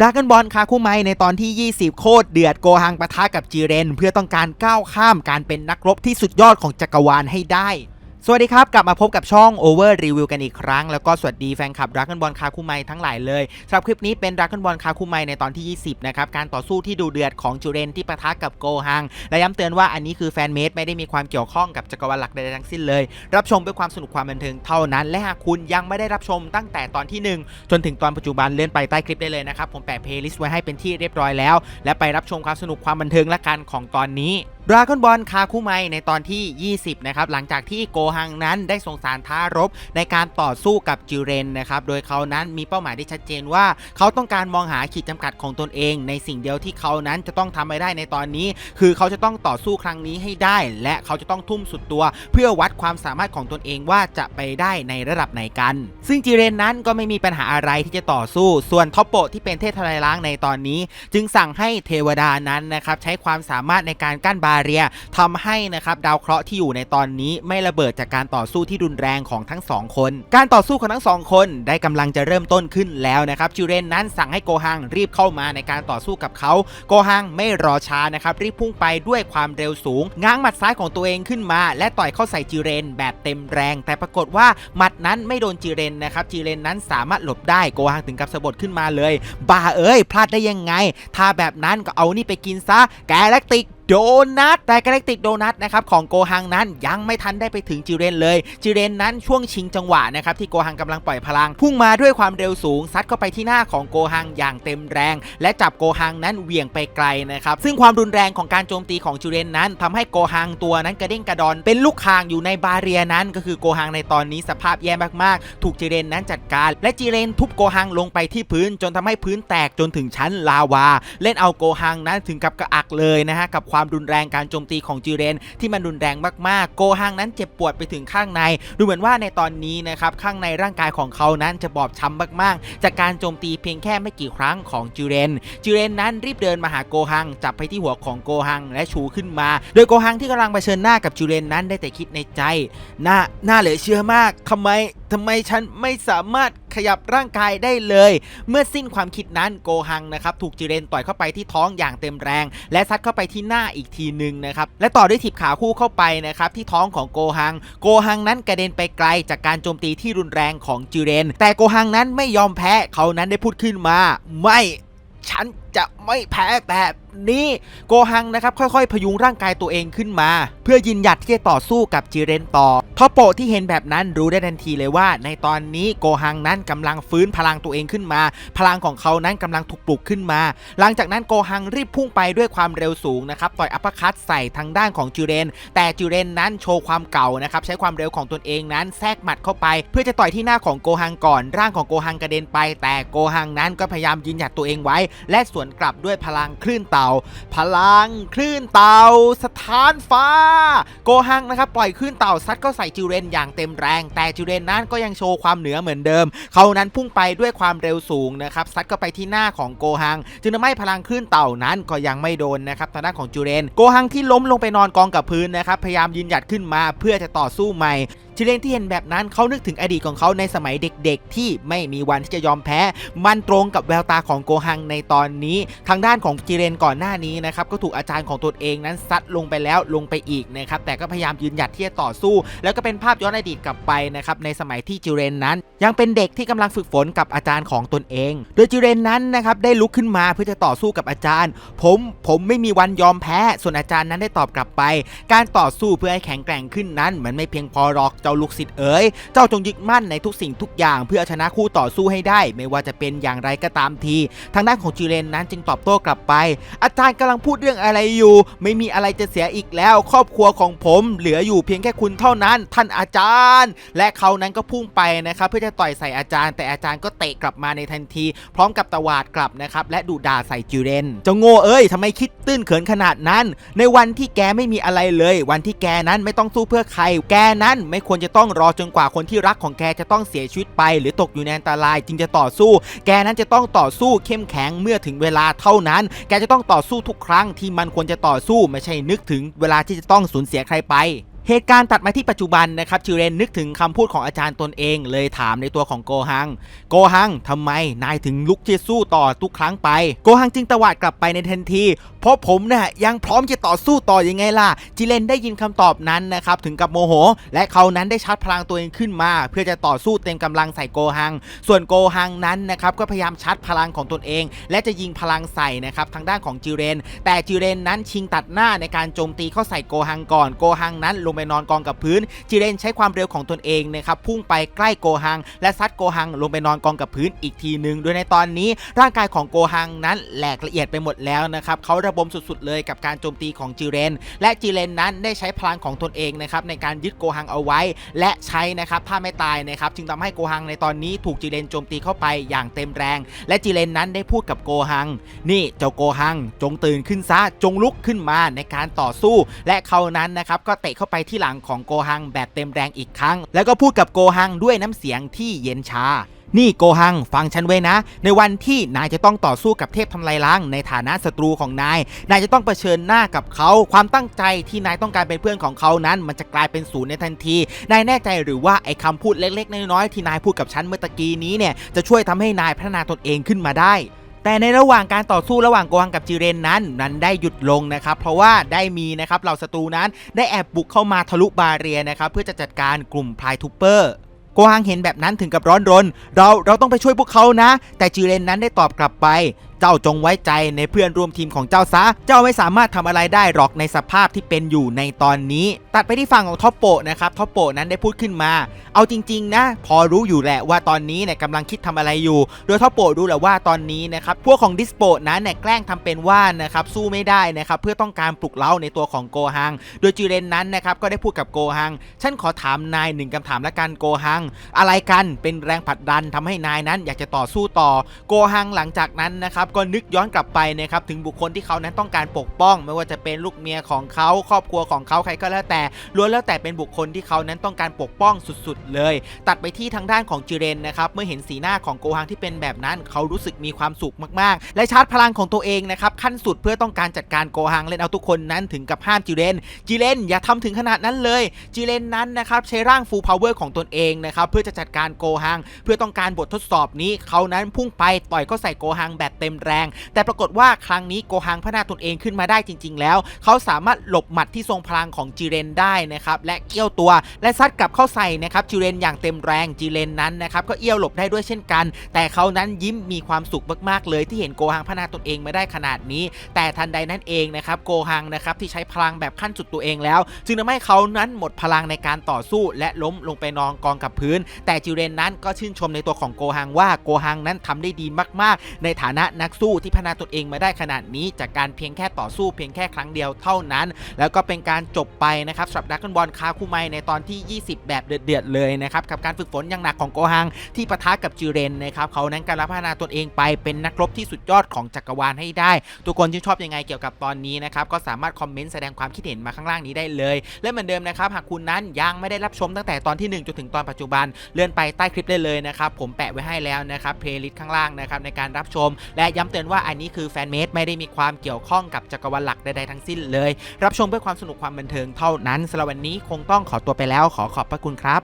ดากันบอลคาคุไมในตอนที่ 20 โคตรเดือดโกฮังปะทะกับจีเรน เพื่อต้องการก้าวข้ามการเป็นนักรบที่สุดยอดของจักรวาลให้ได้ สวัสดีครับ กลับมาพบกับช่อง Over Review กันอีกครั้ง แล้วก็สวัสดีแฟนคลับดราก้อนบอลคาคุไมทั้งหลายเลยสำหรับคลิปนี้เป็นดราก้อนบอลคาคุไมในตอนที่ 20 นะครับ การต่อสู้ที่ดูเดือดของจูเรนที่ปะทะกับโกฮัง และย้ำเตือนว่าอันนี้คือแฟนเมดไม่ได้มีความเกี่ยวข้องกับจักรวาลหลักใดๆทั้งสิ้นเลย รับชมเพื่อความสนุกความบันเทิงเท่านั้น และหากคุณยังไม่ได้รับชมตั้งแต่ตอนที่ 1 จนถึงตอนปัจจุบันเลื่อนไปใต้คลิปได้เลยนะครับผมแปะเพลย์ลิสต์ไว้ให้เป็นที่เรียบร้อยแล้ว และไปรับชมความสนุกความบันเทิงและกันของตอนนี้ ดราก้อนบอลคาคุไมในตอนที่ 20 นะครับ หลังจากที่โกฮังนั้นได้ส่งสารท้ารบในการต่อสู้กับจิเรนนะครับ โดยเขานั้นมีเป้าหมายที่ชัดเจนว่า เขาต้องการมองหาขีดจำกัดของตนเอง ในสิ่งเดียวที่เขานั้นจะต้องทำให้ได้ในตอนนี้ คือเขาจะต้องต่อสู้ครั้งนี้ให้ได้ และเขาจะต้องทุ่มสุดตัว เพื่อวัดความสามารถของตนเองว่าจะไปได้ในระดับไหนกัน ซึ่งจิเรนนั้นก็ไม่มีปัญหาอะไรที่จะต่อสู้ ส่วนท็อปโปที่เป็นเทพทลายล้างในตอนนี้ จึงสั่งให้เทวดานั้นนะครับใช้ความสามารถในการกั้นบาเรียทำให้นะครับดาวเคราะห์ที่อยู่ในตอนนี้ไม่ระเบิดจากการต่อสู้ที่รุนแรงของทั้งสองคน การต่อสู้ของทั้งสองคนได้กำลังจะเริ่มต้นขึ้นแล้วนะครับจิเรนนั้นสั่งให้โกฮังรีบเข้ามาในการต่อสู้กับเขา โกฮังไม่รอช้านะครับรีบพุ่งไปด้วยความเร็วสูง ง้างหมัดซ้ายของตัวเองขึ้นมา และต่อยเข้าใส่จิเรนแบบเต็มแรง แต่ปรากฏว่าหมัดนั้นไม่โดนจิเรนนะครับจิเรนนั้นสามารถหลบได้โกฮังถึงกับสะบัดขึ้นมาเลย บ้าเอ้ยพลาดได้ยังไงถ้าแบบนั้นก็เอานี่ไปกินซะแกแลคติก โดนัทแต่กาแล็กติกโดนัทนะครับของโกฮังนั้นยังไม่ทันได้ไปถึงจิเรนเลย จิเรนนั้นช่วงชิงจังหวะนะครับที่โกฮังกำลังปล่อยพลัง พุ่งมาด้วยความเร็วสูง ซัดเข้าไปที่หน้าของโกฮังอย่างเต็มแรง และจับโกฮังนั้นเหวี่ยงไปไกลนะครับซึ่งความรุนแรงของการโจมตีของจิเรนนั้นทำให้โกฮังตัวนั้นกระเด้งกระดอน เป็นลูกคางอยู่ในบาเรียนั้น ก็คือโกฮังในตอนนี้สภาพแย่มากๆ ถูกจิเรนนั้นจัดการ และจิเรนทุบโกฮังลงไปที่พื้นจนทำให้พื้นแตกจนถึงชั้นลาวา เล่นเอาโกฮังนั้นถึงกับกระอักเลยนะฮะกับความรุนแรงการโจมตีของจิเรน ที่มันรุนแรงมากๆ โกฮังนั้นเจ็บปวดไปถึงข้างใน ดูเหมือนว่าในตอนนี้นะครับข้างในร่างกายของเขานั้นจะบอบช้ำมากๆ จากการโจมตีเพียงแค่ไม่กี่ครั้งของจิเรนจิเรนนั้นรีบเดินมาหาโกฮังจับไปที่หัวของโกฮังและชูขึ้นมา โดยโกฮังที่กำลังเผชิญหน้ากับจิเรนนั้นได้แต่คิดในใจน่าน่าเหลือเชื่อมากทำไมทำไมฉันไม่สามารถ ขยับร่างกายได้เลย เมื่อสิ้นความคิดนั้นโกฮังนะครับถูกจิเรนต่อยเข้าไปที่ท้องอย่างเต็มแรง และซัดเข้าไปที่หน้าอีกทีหนึ่งนะครับและต่อด้วยถีบขาคู่เข้าไปนะครับที่ท้องของโกฮัง โกฮังนั้นกระเด็นไปไกลจากการโจมตีที่รุนแรงของจิเรน แต่โกฮังนั้นไม่ยอมแพ้เขานั้นได้พูดขึ้นมา ไม่ฉัน จะไม่แพ้แบบนี้โกฮังนะครับค่อยๆ พยุงร่างกายตัวเองขึ้นมา เพื่อยืนหยัดที่จะต่อสู้กับจิเรนต่อทอปโปที่เห็นแบบนั้นรู้ได้ทันทีเลยว่า ในตอนนี้โกฮังนั้นกำลังฟื้นพลังตัวเองขึ้นมา พลังของเขานั้นกำลังถูกปลุกขึ้นมา หลังจากนั้นโกฮังรีบพุ่งไปด้วยความเร็วสูงนะครับต่อยอัปคัตใส่ทางด้านของจิเรน แต่จิเรนนั้นโชว์ความเก่านะครับใช้ความเร็วของตนเองนั้นแทรกหมัดเข้าไป เพื่อจะต่อยที่หน้าของโกฮังก่อน ร่างของโกฮังกระเด็นไป แต่โกฮังนั้นก็พยายามยืนหยัดตัวเองไว้ และสวนกลับด้วยพลังคลื่นเต่าพลังคลื่นเต่าสถานฟ้า โกฮังนะครับปล่อยคลื่นเต่าซัดเข้าใส่จิเรนอย่างเต็มแรง แต่จิเรนนั้นก็ยังโชว์ความเหนือเหมือนเดิม เขานั้นพุ่งไปด้วยความเร็วสูงนะครับซัดเข้าไปที่หน้าของโกฮัง จึงทำให้พลังคลื่นเต่านั้นก็ยังไม่โดนนะครับทางด้านของจิเรน โกฮังที่ล้มลงไปนอนกองกับพื้นนะครับพยายามยืนหยัดขึ้นมาเพื่อจะต่อสู้ใหม่ จิเรนที่เห็นแบบนั้นเขานึกถึงอดีตของเขาในสมัยเด็กๆ ที่ไม่มีวันที่จะยอมแพ้ มันตรงกับแววตาของโกฮังในตอนนี้ ทางด้านของจิเรนก่อนหน้านี้นะครับก็ถูกอาจารย์ของตนเองนั้นซัดลงไปแล้วลงไปอีกนะครับแต่ก็พยายามยืนหยัดที่จะต่อสู้ แล้วก็เป็นภาพย้อนอดีตกลับไปนะครับในสมัยที่จิเรนนั้น ยังเป็นเด็กที่กำลังฝึกฝนกับอาจารย์ของตนเอง โดยจิเรนนั้นนะครับได้ลุกขึ้นมาเพื่อจะต่อสู้กับอาจารย์ ผมผมไม่มีวันยอมแพ้ ส่วนอาจารย์นั้นได้ตอบกลับไป การต่อสู้เพื่อให้แข็งแกร่งขึ้นนั้นมันไม่เพียงพอหรอกจ้าลูกศิษย์เอ๋ย เจ้าจงยึดมั่นในทุกสิ่งทุกอย่างเพื่อชนะคู่ต่อสู้ให้ได้ ไม่ว่าจะเป็นอย่างไรก็ตามที ทางด้านของจิเรนนั้นจึงตอบโต้กลับไป อาจารย์กำลังพูดเรื่องอะไรอยู่ ไม่มีอะไรจะเสียอีกแล้ว ครอบครัวของผมเหลืออยู่เพียงแค่คุณเท่านั้น ท่านอาจารย์ และเขานั้นก็พุ่งไปนะครับเพื่อจะต่อยใส่อาจารย์ แต่อาจารย์ก็เตะกลับมาในทันที พร้อมกับตวาดกลับนะครับและดุด่าใส่จิเรนเจ้าโง่เอ้ยทำไมคิดตื้นเขินขนาดนั้น ในวันที่แกไม่มีอะไรเลย วันที่แกนั้นไม่ต้องสู้เพื่อใคร แกนั้นไม่ควรจะต้องรอจนกว่าคนที่รักของแกจะต้องเสียชีวิตไป หรือตกอยู่ในอันตรายจึงจะต่อสู้ แกนั้นจะต้องต่อสู้เข้มแข็งเมื่อถึงเวลาเท่านั้น แกจะต้องต่อสู้ทุกครั้งที่มันควรจะต่อสู้ไม่ใช่นึกถึงเวลาที่จะต้องสูญเสียใครไปเหตุการณ์ตัดมาที่ปัจจุบันนะครับจิเรนนึกถึงคำพูดของอาจารย์ตนเองเลยถามในตัวของโกฮัง โกฮังทำไมนายถึงลุกที่สู้ต่อทุกครั้งไป โกฮังจึงตวาดกลับไปในทันที เพราะผมเนี่ยยังพร้อมจะต่อสู้ต่อยังไงล่ะ จิเรนได้ยินคำตอบนั้นนะครับถึงกับโมโห และเขานั้นได้ชาร์จพลังตัวเองขึ้นมา เพื่อจะต่อสู้เต็มกำลังใส่โกฮัง ส่วนโกฮังนั้นนะครับก็พยายามชาร์จพลังของตนเอง และจะยิงพลังใส่นะครับทางด้านของจิเรน แต่จิเรนนั้นชิงตัดหน้าในการโจมตีเข้าใส่โกฮังก่อนโกฮังนั้นลงไปนอนกองกับพื้น จิเรนใช้ความเร็วของตนเองนะครับพุ่งไปใกล้โกฮัง และซัดโกฮังลงไปนอนกองกับพื้นอีกทีหนึ่งโดยในตอนนี้ ร่างกายของโกฮังนั้นแหลกละเอียดไปหมดแล้วนะครับเขาระบมสุดๆเลยกับการโจมตีของจิเรน และจิเรนนั้นได้ใช้พลังของตนเองนะครับในการยึดโกฮังเอาไว้ และใช้นะครับถ้าไม่ตายนะครับจึงทำให้โกฮังในตอนนี้ถูกจิเรนโจมตีเข้าไปอย่างเต็มแรง และจิเรนนั้นได้พูดกับโกฮัง นี่เจ้าโกฮัง จงตื่นขึ้นซะจงลุกขึ้นมาในการต่อสู้ และเขานั้นนะครับก็เตะเข้าไปที่หลังของโกฮังแบบเต็มแรงอีกครั้ง แล้วก็พูดกับโกฮังด้วยน้ำเสียงที่เย็นชา นี่โกฮังฟังฉันไว้นะ ในวันที่นายจะต้องต่อสู้กับเทพทำลายล้างในฐานะศัตรูของนาย นายจะต้องเผชิญหน้ากับเขา ความตั้งใจที่นายต้องการเป็นเพื่อนของเขานั้น มันจะกลายเป็นศูนย์ในทันที นายแน่ใจหรือว่าไอ้คำพูดเล็กๆ น้อยๆที่นายพูดกับฉันเมื่อตะกี้นี้เนี่ยจะช่วยทำให้นายพัฒนาตนเองขึ้นมาได้แต่ในระหว่างการต่อสู้ระหว่างโกฮังกับจิเรนนั้น นั้นได้หยุดลงนะครับ เพราะว่าได้มีนะครับเหล่าศัตรูนั้นได้แอบบุกเข้ามาทะลุบาเรียนะครับเพื่อจะจัดการกลุ่มพลายทูเปอร์ โกฮังเห็นแบบนั้นถึงกับร้อนรน เราเราต้องไปช่วยพวกเขานะ แต่จิเรนนั้นได้ตอบกลับไปเจ้าจงไว้ใจในเพื่อนร่วมทีมของเจ้าซะ เจ้าไม่สามารถทำอะไรได้หรอกในสภาพที่เป็นอยู่ในตอนนี้ ตัดไปที่ฝั่งของท็อปโปะนะครับ ท็อปโปะนั้นได้พูดขึ้นมา เอาจริง ๆ นะ พอรู้อยู่แหละว่าตอนนี้เนี่ยกำลังคิดทำอะไรอยู่ โดยท็อปโปะรู้แหละว่าตอนนี้นะครับ พวกของดิสโปะนั้นเนี่ยแกล้งทำเป็นว่านะครับสู้ไม่ได้นะครับ เพื่อต้องการปลุกเร้าในตัวของโกฮัง โดยจิเรนนั้นนะครับก็ได้พูดกับโกฮัง ฉันขอถามนายหนึ่งคำถามละกันโกฮัง อะไรกันเป็นแรงผลักดันทำให้นายนั้นอยากจะต่อสู้ต่อ โกฮังหลังจากนั้นนะครับก็นึกย้อนกลับไปนะครับถึงบุคคลที่เขานั้นต้องการปกป้อง ไม่ว่าจะเป็นลูกเมียของเขาครอบครัวของเขาใครก็แล้วแต่ล้วนแล้วแต่เป็นบุคคลที่เขานั้นต้องการปกป้องสุดๆ เลย ตัดไปที่ทางด้านของจิเรนนะครับเมื่อเห็นสีหน้าของโกฮังที่เป็นแบบนั้น เขารู้สึกมีความสุขมากๆ และชาร์จพลังของตัวเองนะครับขั้นสุดเพื่อต้องการจัดการโกฮังเล่นเอาทุกคนนั้นถึงกับห้ามจิเรนจิเรนอย่าทำถึงขนาดนั้นเลยจิเรนนั้นนะครับใช้ร่างฟูลพาวเวอร์ของตนเองนะครับเพื่อจะจัดการโกฮัง เพื่อต้องการบททดสอบนี้เขานั้นพุ่งไปต่อยเข้าใส่โกฮังแบบเต็มแรง แต่ปรากฏว่าครั้งนี้โกฮังพัฒนาตนเองขึ้นมาได้จริง ๆ แล้ว เขาสามารถหลบหมัดที่ทรงพลังของจิเรนได้นะครับและเอี้ยวตัว และซัดกลับเข้าใส่นะครับจิเรนอย่างเต็มแรงจิเรนนั้นนะครับก็เอี้ยวหลบได้ด้วยเช่นกัน แต่เขานั้นยิ้มมีความสุขมากๆ เลยที่เห็นโกฮังพัฒนาตนเองมาได้ขนาดนี้ แต่ทันใดนั้นเองนะครับโกฮังนะครับที่ใช้พลังแบบขั้นสุดตัวเองแล้ว จึงทำให้เขานั้นหมดพลังในการต่อสู้ และล้มลงไปนอนกองกับพื้น แต่จิเรนนั้นก็ชื่นชมในตัวของโกฮังว่าโกฮังนั้นทำได้ดีมากๆ ในฐานะนักักสู้ที่พัฒนาตนเองมาได้ขนาดนี้ จากการเพียงแค่ต่อสู้เพียงแค่ครั้งเดียวเท่านั้น แล้วก็เป็นการจบไปนะครับสำหรับดักบอลคาคุไมในตอนที่ 20 แบบเดือดๆเลยนะครับกับการฝึกฝนอย่างหนักของโกฮังที่ปะทะกับจิเรนนะครับเขานั้นการพัฒนาตนเองไปเป็นนักรบที่สุดยอดของจักรวาลให้ได้ ทุกคนชื่ชอบยังไงเกี่ยวกับตอนนี้นะครับก็สามารถคอมเมนต์แสดงความคิดเห็นมาข้างล่างนี้ได้เลย และเหมือนเดิมนะครับหากคุณนั้นยังไม่ได้รับชมตั้งแต่ตอนที่ 1จนถึงตอนปัจจุบันเลื่อนไปใต้คลิปได้เลยนะครับผมแปะไว้ให้แล้วนะครับเพลย์ลิสต์ข้างล่างนะครับในการรับชมและย้ำเตือนว่าอันนี้คือแฟนเมดไม่ได้มีความเกี่ยวข้องกับจักรวาลหลักใดๆทั้งสิ้นเลย รับชมเพื่อความสนุกความบันเทิงเท่านั้นสำหรับวันนี้คงต้องขอตัวไปแล้วขอขอบพระคุณครับ